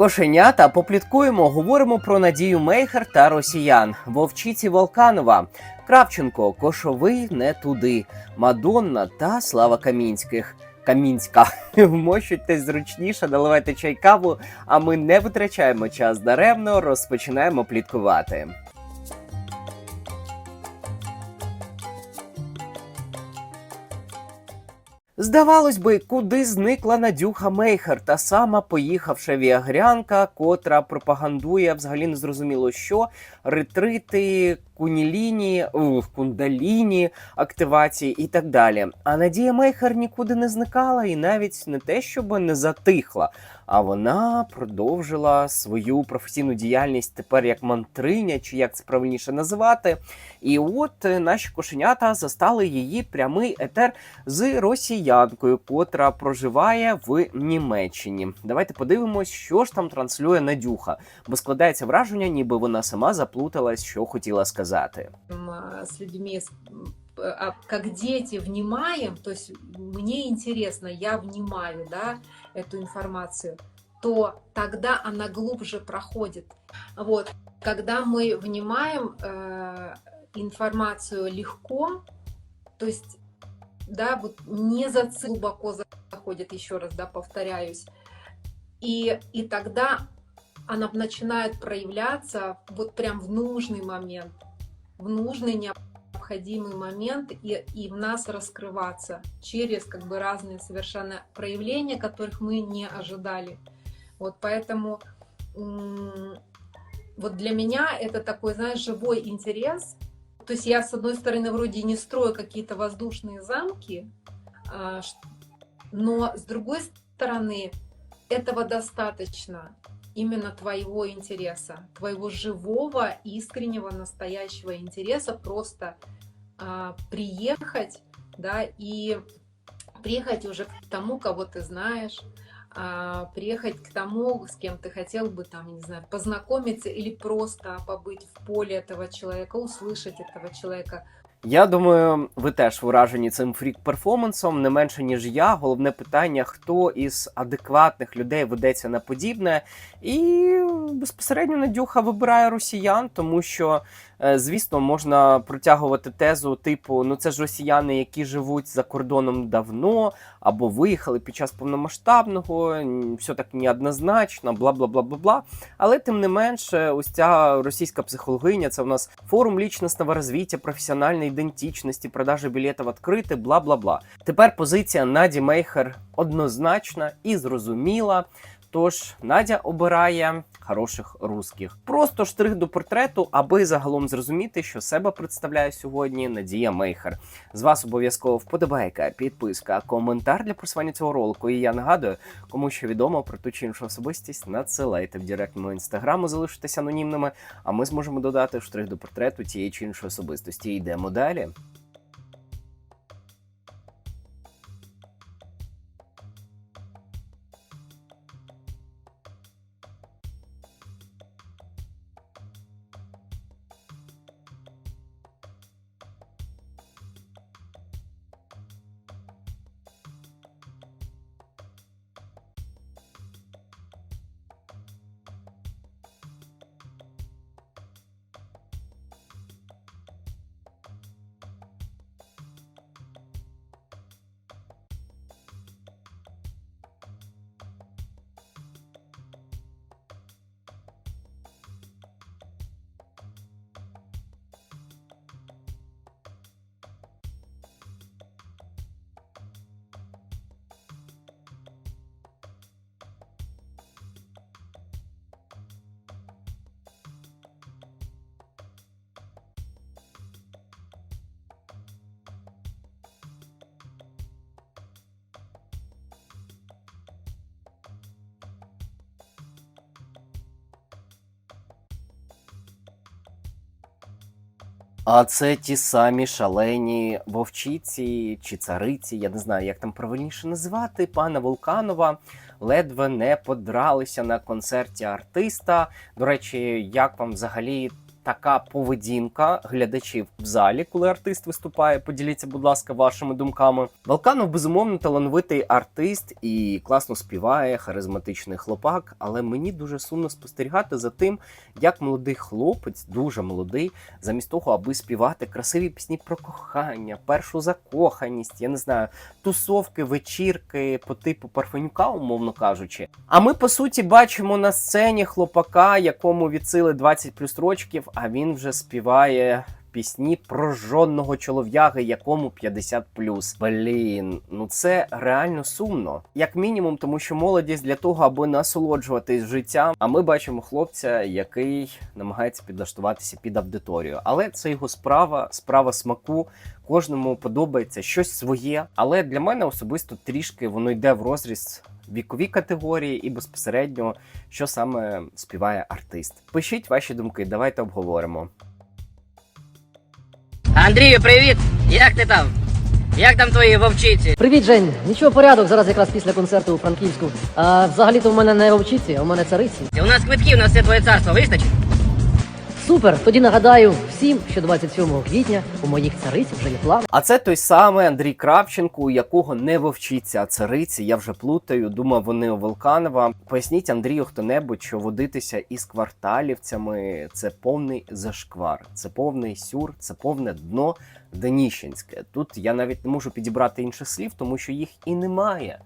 Кошенята попліткуємо, говоримо про Надію Мейхер та росіян. Вовчиці Волканова, Кравченко, Кошовий не туди, Мадонна та Слава Камінських. Камінська. Вмощуйтесь зручніше, наливайте чай каву, а ми не витрачаємо час даремно, розпочинаємо пліткувати. Здавалось би, куди зникла Надюха Мейхер, та сама поїхавша віагрянка, котра пропагандує взагалі незрозуміло що, ретрити, куніліні, ух, кундаліні, активації і так далі. А Надія Мейхер нікуди не зникала і навіть не те, щоб не затихла, а вона продовжила свою професійну діяльність тепер як мантриня, чи як це правильніше називати. І от е, наші кошенята застали її прямий етер з росіянкою, котра проживає в Німеччині. Давайте подивимось, що ж там транслює Надюха, бо складається враження, ніби вона сама заплуталась, що хотіла сказати. М, а, с людьми, а как дети внимаем, то есть мне интересно, я внимаю, да, эту информацию, то тогда она глубже проходит. Вот, когда мы внимаем э, информацию легко, то есть, да, вот не зацы глубоко заходит, еще раз, да, повторяюсь, и, и тогда она начинает проявляться вот прям в нужный момент в нужный необходимый момент и, и в нас раскрываться через как бы разные совершенно проявления, которых мы не ожидали. Вот поэтому вот для меня это такой, знаешь, живой интерес. То есть я, с одной стороны, вроде не строю какие-то воздушные замки, а, но с другой стороны, этого достаточно именно твоего интереса, твоего живого, искреннего, настоящего интереса просто а, приехать, да, и приехать уже к тому, кого ты знаешь, а, приехать к тому, с кем ты хотел бы там, не знаю, познакомиться или просто побыть в поле этого человека, услышать этого человека, Я думаю, ви теж вражені цим фрік-перформансом, не менше ніж я. Головне питання, хто із адекватних людей ведеться на подібне. І безпосередньо Надюха вибирає росіян, тому що, звісно, можна протягувати тезу, типу, ну це ж росіяни, які живуть за кордоном давно, або виїхали під час повномасштабного, все так неоднозначно, бла бла бла бла бла. Але тим не менше, ось ця російська психологиня, це у нас форум лічностного розвиття, професіональної ідентичності, продажі білетів відкрити, бла бла бла. Тепер позиція Наді Мейхер однозначна і зрозуміла. Тож Надя обирає хороших русських. Просто штрих до портрету, аби загалом зрозуміти, що себе представляє сьогодні Надія Мейхер. З вас обов'язково вподобайка, підписка, коментар для просування цього ролику. І я нагадую, кому що відомо про ту чи іншу особистість, надсилайте в директ мого інстаграму, залишитесь анонімними, а ми зможемо додати штрих до портрету тієї чи іншої особистості. Йдемо далі. А це ті самі шалені вовчиці чи цариці, я не знаю, як там правильніше називати, пана Вулканова. Ледве не подралися на концерті артиста. До речі, як вам взагалі така поведінка глядачів в залі, коли артист виступає. Поділіться, будь ласка, вашими думками. Волканов безумовно талановитий артист і класно співає, харизматичний хлопак. Але мені дуже сумно спостерігати за тим, як молодий хлопець, дуже молодий, замість того, аби співати красиві пісні про кохання, першу закоханість, я не знаю, тусовки, вечірки по типу Парфенюка, умовно кажучи. А ми по суті бачимо на сцені хлопака, якому відсили 20 плюс рочків, а він вже співає. Пісні про жодного чолов'яги, якому 50 плюс. Блін, ну це реально сумно. Як мінімум, тому що молодість для того, аби насолоджуватись життям. А ми бачимо хлопця, який намагається підлаштуватися під аудиторію. Але це його справа, справа смаку. Кожному подобається щось своє. Але для мене особисто трішки воно йде в розріз вікові категорії і безпосередньо, що саме співає артист. Пишіть ваші думки, давайте обговоримо. Андрію, привіт! Як ти там? Як там твої вовчиці? Привіт, Жень. Нічого порядок зараз якраз після концерту у Франківську. А взагалі-то в мене не вовчиці, а в мене цариці. У нас квитків на все твоє царство вистачить? Супер! Тоді нагадаю всім, що 27 квітня у моїх цариць вже є план. А це той самий Андрій Кравченко, у якого не вовчиться, цариці. Я вже плутаю. Думав, вони у Волканова. Поясніть Андрію хто-небудь, що водитися із кварталівцями це повний зашквар, це повний сюр, це повне дно Деніщенське. Тут я навіть не можу підібрати інших слів, тому що їх і немає.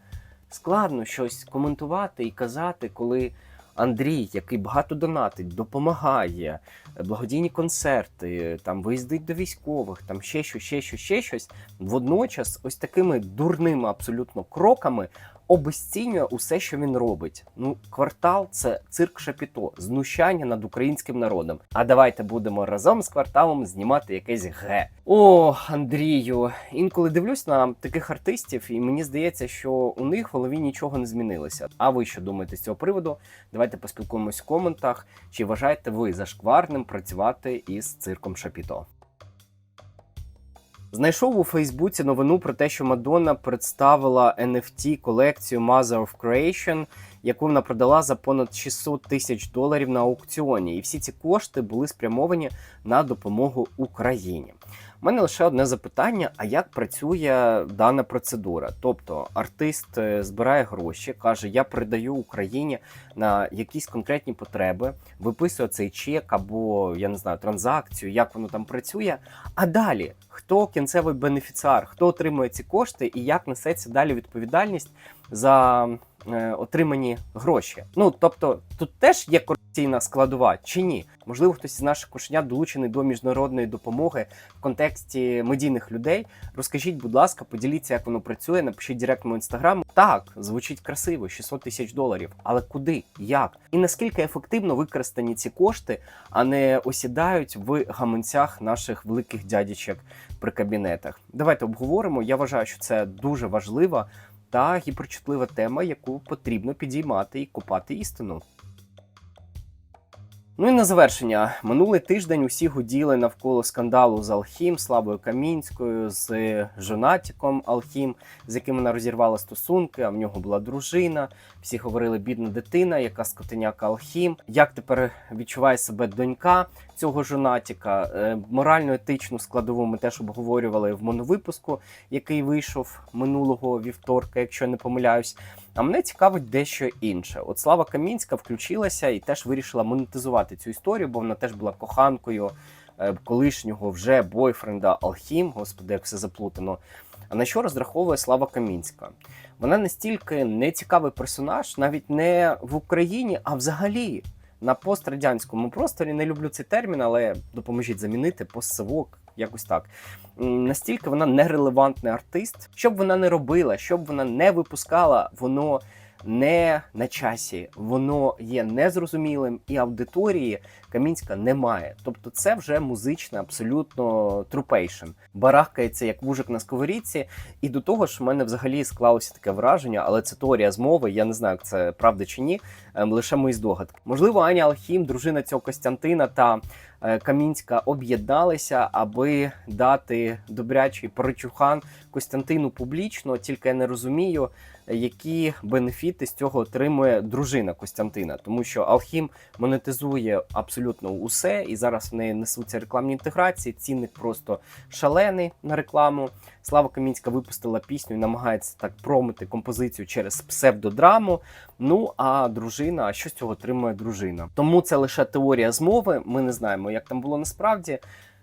Складно щось коментувати і казати, коли Андрій, який багато донатить, допомагає, благодійні концерти, там виїздить до військових, там ще щось, ще щось, ще щось. Водночас, ось такими дурними абсолютно кроками обесцінює усе, що він робить. Ну, квартал це цирк Шапіто, знущання над українським народом. А давайте будемо разом з кварталом знімати якесь ге. О, Андрію, інколи дивлюсь на таких артистів, і мені здається, що у них в голові нічого не змінилося. А ви що думаєте з цього приводу? Давайте поспілкуємось в коментах. Чи вважаєте ви зашкварним працювати із цирком Шапіто? Знайшов у Фейсбуці новину про те, що Мадонна представила NFT колекцію Mother of Creation, яку вона продала за понад 600 тисяч доларів на аукціоні. І всі ці кошти були спрямовані на допомогу Україні. Мене лише одне запитання: а як працює дана процедура? Тобто артист е, збирає гроші, каже: Я передаю Україні на якісь конкретні потреби, виписує цей чек або я не знаю транзакцію, як воно там працює. А далі хто кінцевий бенефіціар, хто отримує ці кошти і як несеться далі відповідальність за е, отримані гроші? Ну тобто тут теж є корупційна складова чи ні? Можливо, хтось із наших кошенят долучений до міжнародної допомоги в контексті медійних людей. Розкажіть, будь ласка, поділіться, як воно працює. Напишіть директ мою інстаграм. Так, звучить красиво, 600 тисяч доларів. Але куди? Як? І наскільки ефективно використані ці кошти, а не осідають в гаманцях наших великих дядічок при кабінетах? Давайте обговоримо. Я вважаю, що це дуже важлива та гіперчутлива тема, яку потрібно підіймати і копати істину. Ну і на завершення, минулий тиждень усі гуділи навколо скандалу з Алхім, Славою Камінською, з Жонатіком Алхім, з яким вона розірвала стосунки. А в нього була дружина. Всі говорили, бідна дитина, яка скотиняка Алхім. Як тепер відчуває себе донька цього Жонатіка? Е, Морально-етичну складову ми теж обговорювали в моновипуску, який вийшов минулого вівторка, якщо не помиляюсь. А мене цікавить дещо інше. От Слава Камінська включилася і теж вирішила монетизувати цю історію, бо вона теж була коханкою е, колишнього вже бойфренда Алхім. Господи, як все заплутано. А на що розраховує Слава Камінська? Вона настільки нецікавий персонаж, навіть не в Україні, а взагалі на пострадянському просторі. Не люблю цей термін, але допоможіть замінити постсовок. якось так. Настільки вона нерелевантний артист. Що б вона не робила, що б вона не випускала, воно не на часі, воно є незрозумілим, і аудиторії Камінська немає. Тобто, це вже музична, абсолютно трупейшн. Барахкається як вужик на сковорідці. І до того ж, в мене взагалі склалося таке враження, але це теорія змови. Я не знаю, це правда чи ні. ем, Лише мої здогадки. Можливо, Аня Алхім, дружина цього Костянтина та е, Камінська об'єдналися, аби дати добрячий поричухан Костянтину публічно. Тільки я не розумію, які бенефіти з цього отримує дружина Костянтина, тому що Алхім монетизує абсолютно усе, і зараз в неї несуться рекламні інтеграції. Цінник просто шалений на рекламу. Слава Камінська випустила пісню і намагається так промити композицію через псевдодраму. Ну а дружина, а що з цього отримує дружина? Тому це лише теорія змови. Ми не знаємо, як там було насправді.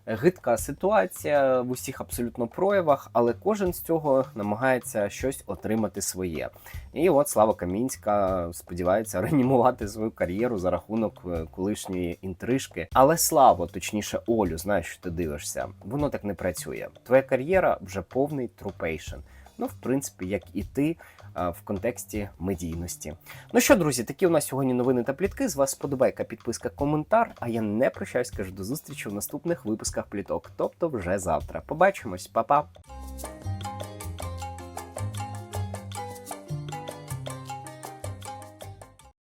Гидка ситуація в усіх абсолютно проявах, але кожен з цього намагається щось отримати своє. І от Слава Камінська сподівається реанімувати свою кар'єру за рахунок е, колишньої інтрижки. Але Славо, точніше, Олю, знаєш, що ти дивишся, воно так не працює. Твоя кар'єра вже повний трупейшн. Ну, в принципі, як і ти в контексті медійності. Ну що, друзі, такі у нас сьогодні новини та плітки. З вас сподобайка, підписка, коментар. А я не прощаюсь, кажу до зустрічі в наступних випусках пліток, тобто вже завтра. Побачимось, па-па!